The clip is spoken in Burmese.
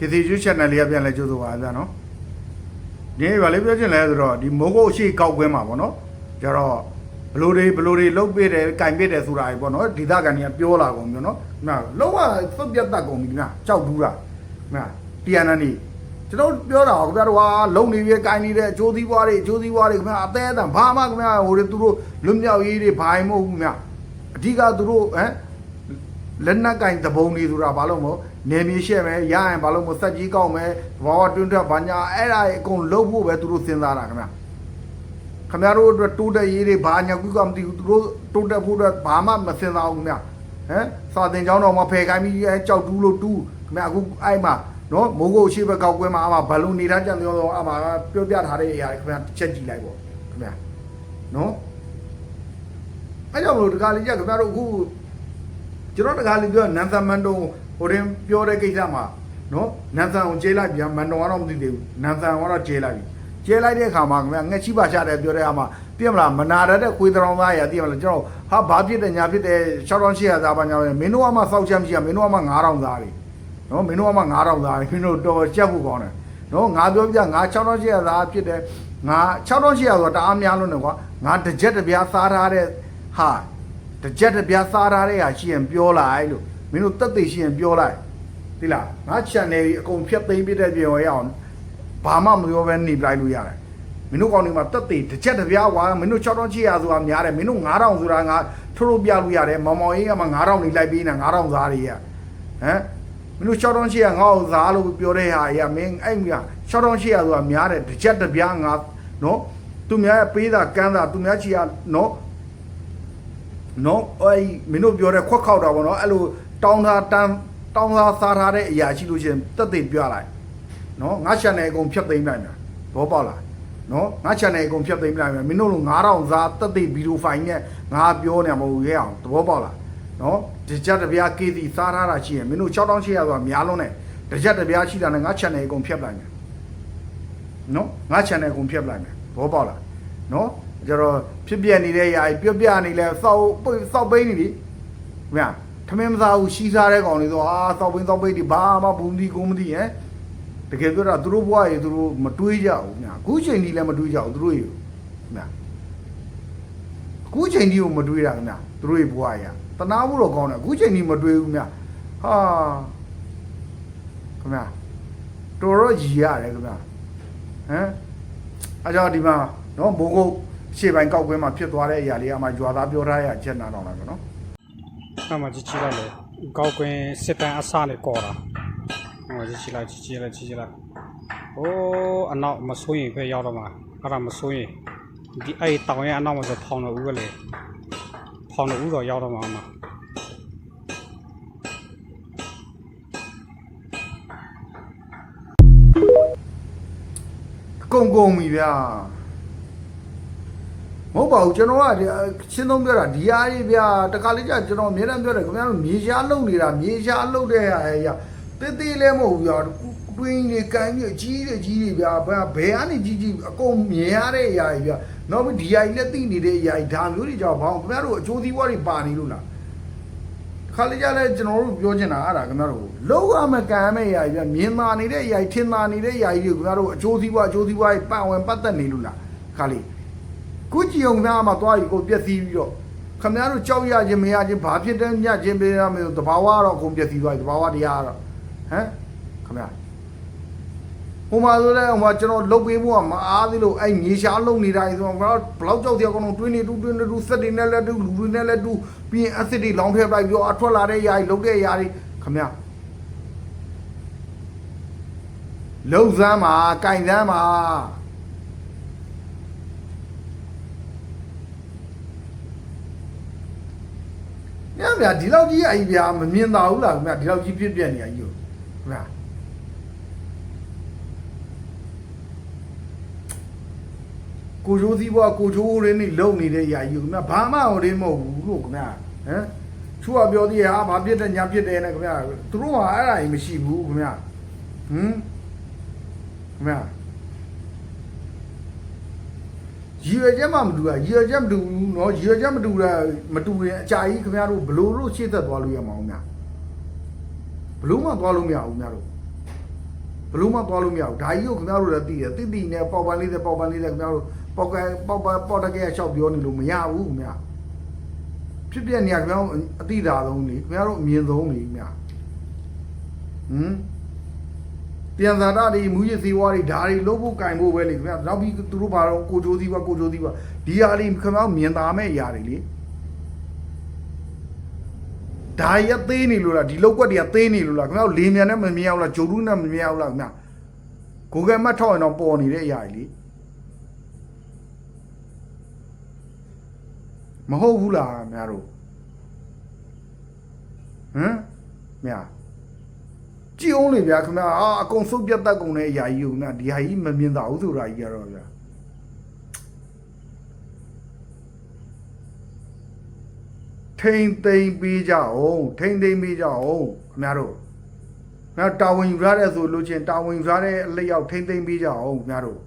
ခေစီကျွ channel လေးကပြန်လဲကြိုးဆိုပါဗျာနော်ဒီနေ့ဗာလေးပြောချင်လဲဆိုတော့ဒီမိုးကုတ်အရှိကောက်ကွင်းမှာပေါ့နော်ကျတော့ဘလိုတွေဘလိုတွေလုတ်ပြတယ်ကင်ပြတယ်ဆိုတာကြီးပေါ့နော်ဒီသားကန်ကြီးကပြောလာကုန်ပြီနော်ခင်ဗျာလုံးဝသုတ်ပြတ်တတ်ကုန်ပြီခင်ဗျာကြောက်တူးတာခင်ဗျာတီယန်နန်နီကျွန်တော်ပြောတာခင်ဗျာတို့ဟာလုံနေပြီကင်နေတဲ့အကျိုးသီးပွားတွေအကျိုးသီးပွားတွေခင်ဗျာအသေးအတန်ဘာမှခင်ဗျာဟိုတွေသူတို့လွတ်မြောက်ရေးတွေဘာမှမဟုတ်ဘူးခင်ဗျာအဓိကသူတို့ဟမ်လက်နက်ကင်တပုံတွေဆိုတာဘာလို့မို့ နေမြေရှက်မယ်ရရင်ဘာလို့မို့စက်ကြီးကောက်မယ်ဘာဝတွင်းထွက်ဘာညာအဲ့ဒါအကုန်လုံးဖို့ပဲသူတို့စဉ်းစားတာခင်ဗျခင်ဗျားတို့အတွက်တိုးတက်ရေးတွေဘာညာကူကမသိဘူးသူတို့တိုးတက်ဖို့အတွက်ဘာမှမစဉ်းစားဘူးခင်ဗျဟမ်စာတင်ကျောင်းတော်မှာဖယ်ခိုင်းပြီးအဲကြောက်တူးလို့တူးခင်ဗျအခုအဲ့မှာနော်မိုးကုတ်ရှိဘက်ကောက်ကွဲမှာအမှဘလုံးနေတာကြံပြောတော့အမှပြောပြထားတဲ့အရာတွေခင်ဗျတစ်ချက်ကြည့်လိုက်ပေါ့ခင်ဗျနော်အဲ့ကြောင့်မလို့ဒီကလေးကြခင်ဗျားတို့အခု ကျွန်တော်တကားလေးပြောနန်သန်မန်တုံဟိုတင်ပြောတဲ့ကိစ္စမှာနော်နန်သန်ကိုကျေးလိုက်ပြန်မန်တုံကတော့မသိသေးဘူးနန်သန်ကတော့ကျေးလိုက်ပြီကျေးလိုက်တဲ့အခါမှာခင်ဗျာငှက်ချိပါချတယ်ပြောတဲ့အခါမှာသိမလားမနာရတဲ့ခွေးတောင်သားရသိမလားကျွန်တော်ဟာဘာဖြစ်တယ်ညာဖြစ်တယ်6800သားပါညာပဲမင်းတို့ကမှစောက်ချက်မရှိရမင်းတို့ကမှ9000သားတွေနော်မင်းတို့ကမှ9000သားတွေမင်းတို့တော်ကြက်ဖို့ကောင်းတယ်နော်ငါပြောပြငါ6800သားဖြစ်တယ်ငါ6800ဆိုတာတအားများလို့နော်ကွာငါတစ်ချက်တစ်ပြားစားထားတဲ့ဟာ တကြက်တပြားစားထားတဲ့ဟာရှိရင်ပြောလိုက်လို့မင်းတို့တက်သိရှိရင်ပြောလိုက်သိလားငါ channel ကြီးအကုန်ဖြတ်သိမ်းပြတဲ့ပြောရအောင်ဘာမှမပြောဘဲနေလိုက်လို့ရတယ်မင်းတို့ကောင်တွေမှာတက်သိတကြက်တပြားကွာမင်းတို့6000ချီရဆိုတာများတယ်မင်းတို့9000ဆိုတာငါထိုးလို့ပြလို့ရတယ်မောင်မောင်ကြီးကမှ9000နေလိုက်ပြီးနေ9000စားတွေရဟမ်မင်းတို့6000ချီရငါ့ကိုစားလို့ပြောတဲ့ဟာကြီးကမင်းအဲ့မြ6000ချီရဆိုတာများတယ်တကြက်တပြားငါနော်သူများရဲ့ပေးတာကမ်းတာသူများချီရနော် နော်အဲ့မင်းတို့ပြောတဲ့ခွက်ခောက်တာပေါ့နော်အဲ့လိုတောင်းတာတန်းတောင်းတာစားထားတဲ့အရာရှိလို့ရှိရင်တက်သိပြလိုက်နော်ငါ channel အကုန်ဖြတ်သိမ်းလိုက်မယ်ဘောပေါက်လားနော်ငါ channel အကုန်ဖြတ်သိမ်းလိုက်မယ်မင်းတို့လို9000စားတက်သိဗီဒီယိုဖိုင်နဲ့ငါပြောနေမှာမဟုတ်ရဲအောင်သဘောပေါက်လားနော်ဒီချက်တပြား KC စားထားတာရှိရင်မင်းတို့6800ဆိုတာများလုံးနဲ့ဒီချက်တပြားရှိတာနဲ့ငါ channel အကုန်ဖြတ်လိုက်မယ်နော်ငါ channel အကုန်ဖြတ်လိုက်မယ်ဘောပေါက်လားနော် ကျတော့ဖြစ်ပြနေတဲ့ຢာကြီးပြပြနေလဲစောက်ပိတ်စောက်ပိန်းနေပြီခင်ဗျာထမင်းမစားဘူးရှီးစားတဲ့ကောင်တွေဆိုအာစောက်ပိန်းစောက်ပိန်းဒီဘာမှဘူးမသိကိုမသိဟဲ့တကယ်ပြောတာသူတို့ဘွားရေသူတို့မတွေးကြဘူးခင်ဗျာအခုချိန်ကြီးလည်းမတွေးကြဘူးသူတို့ရေခင်ဗျာအခုချိန်ကြီးကိုမတွေးတာခင်ဗျာသူတို့ရေဘွားရေတနာဖို့တော့ကောင်းတယ်အခုချိန်ကြီးမတွေးဘူးခင်ဗျာဟာခင်ဗျာတော်တော့ရည်ရတယ်ခင်ဗျာဟမ်အဲကြောင့်ဒီမှာနော်ဘိုးကုတ် 西班牙狗龟嘛，撇င်းကောက်ခွေးမှာဖြစ်သွားတဲ့အရာလေးအမှဂျွာသားပြောထားရအချက်နာတော့လာပေါ့နော်အမှကြီးကြီးလာ မဟုတ်ပါဘူးကျွန်တော်ကဒီရှင်းသုံးပြောတာဒီအားကြီးဗျာတခါလေးကျကျွန်တော်အများအားပြောတယ်ခင်ဗျားတို့မြေရှားလုံနေတာမြေရှားလုံတဲ့ဟာရတေးသေးလည်းမဟုတ်ဘူးဗျာတွင်းတွေကန်ကြီးကြီးတွေကြီးတွေဗျာဘယ်ဘယ်ကနေကြီးကြီးအကုန်မြင်ရတဲ့အရာကြီးဗျာနောက်ပြီးဒီဟာကြီးလက်သိနေတဲ့အရာကြီးဒါမျိုးတွေကြောင့်ဘောင်းခင်ဗျားတို့အကျိုးသီးပွားတွေပါနေလို့လားခါလေးကြလဲကျွန်တော်တို့ပြောချင်တာအဲ့ဒါခင်ဗျားတို့လောကမကံမဲ့အရာကြီးပြမြင်သာနေတဲ့အရာကြီးထင်သာနေတဲ့အရာကြီးတွေခင်ဗျားတို့အကျိုးစီးပွားအကျိုးစီးပွားပတ်ဝင်ပတ်သက်နေလို့လားခါလေး ခုကြည်ုံသားမှာသွားပြီးကိုပြက်စီးပြီးတော့ခင်ဗျားတို့ကြောက်ရခြင်းမရခြင်းဘာဖြစ်တဲ့ညခြင်းပေးရမယ်တဘာဝကတော့အကုန်ပြက်စီးသွားပြီတဘာဝတရားကတော့ဟမ်ခင်ဗျာဟိုမှာဆိုလဲဟိုမှာကျွန်တော်လုတ်ပေးဖို့ကမအားသေးလို့အဲ့မြေရှားလုံနေတာကြီးဆိုတော့ဘလောက်ကြောက်တရားကောင်တွင်းနေတူးတွင်းနေတူးစက်တွေနဲ့လက်တူးလူတွေနဲ့လက်တူးပြီးရင်အဆစ်တွေလောင်းထည့်ပလိုက်ပြီးတော့အထွက်လာတဲ့ຢာကြီးလုတ်တဲ့ຢာကြီးခင်ဗျာလုံစမ်းမှာကင်စမ်းမှာ ညဗျာဒီလောက်ကြီးအကြီးဗျာမမြင်သာဘူးလားခင်ဗျာဒီလောက်ကြီးဖြစ်ပြနေရကြီးကိုခင်ဗျာကိုချိုးစည်းဘွားကိုချိုးရင်းနေလုံနေတဲ့ຢာကြီးခင်ဗျာဘာမှဟိုရင်းမဟုတ်ဘူးလို့ခင်ဗျာဟမ်ချူကပြောသေးရဟာဘာဖြစ်တယ်ညာဖြစ်တယ်နဲ့ခင်ဗျာသူတို့ကအဲ့ဒါကြီးမရှိဘူးခင်ဗျာဟမ်ခင်ဗျာ ရည်ရွယ်ချက်မှမတူတာရည်ရွယ်ချက်မတူဘူးเนาะရည်ရွယ်ချက်မတူတာမတူရင်အကြာကြီးခင်ဗျားတို့ဘလို့လို့ရှေ့သက်သွားလို့ရမှာအောင်ဗျာဘလို့မှသွားလို့မရဘူးခင်ဗျားတို့ဟ ဘလို့မှသွားလို့မရဘူးဒါကြီးကိုခင်ဗျားတို့လည်းသိတယ်တိတိနဲ့ပေါက်ပန်းလေးနဲ့ပေါက်ပန်းလေးနဲ့ခင်ဗျားတို့ပေါက်ကပေါက်ပန်းပေါက်တကယ်ရှောက်ပြောနေလို့မရဘူးခင်ဗျာဖြစ်ပြနေရခင်ဗျားတို့အတိသာဆုံးလေခင်ဗျားတို့အမြင်ဆုံးလေခင်ဗျာဟမ် ပြန်သာတာတွေမူရစ်စည်းဝါးတွေဓာတွေလုံးဖို့ကင်ဖို့ပဲလေခင်ဗျာနောက်ပြီးသူတို့ဘာတော့ကိုချိုးစည်းဝါးကိုချိုးစည်းဝါးဒီဟာလေးခင်ဗျားတို့မြင်သာမဲ့အရာတွေလေဒါရသေးနေလို့လားဒီလောက်ကွက်တွေကသေးနေလို့လားခင်ဗျားတို့လေမြန်နဲ့မမြင်အောင်လားဂျိုရူးနဲ့မမြင်အောင်လားခင်ဗျာကိုကဲမတ်ထောက်ရင်တော့ပေါ်နေတဲ့အရာကြီးလေမဟုတ်ဘူးလားခင်ဗျားတို့ဟမ်မြာ ကြည့်အောင်လေဗျာခင်ဗျာအာအကုန်စုပ်ပြတ်တက်ကုန်တဲ့အရာကြီးကိုခင်ဗျာဒီဟာကြီးမမြင်သာဘူးဆိုတာကြီးကတော့ဗျာထိမ့်သိမ့်ပေးကြအောင်ထိမ့်သိမ့်ပေးကြအောင်ခင်ဗျားတို့ခင်ဗျားတာဝန်ယူရတဲ့ဆိုလို့ချင်းတာဝန်ယူရတဲ့အလက်ရောက်ထိမ့်သိမ့်ပေးကြအောင်ခင်ဗျားတို့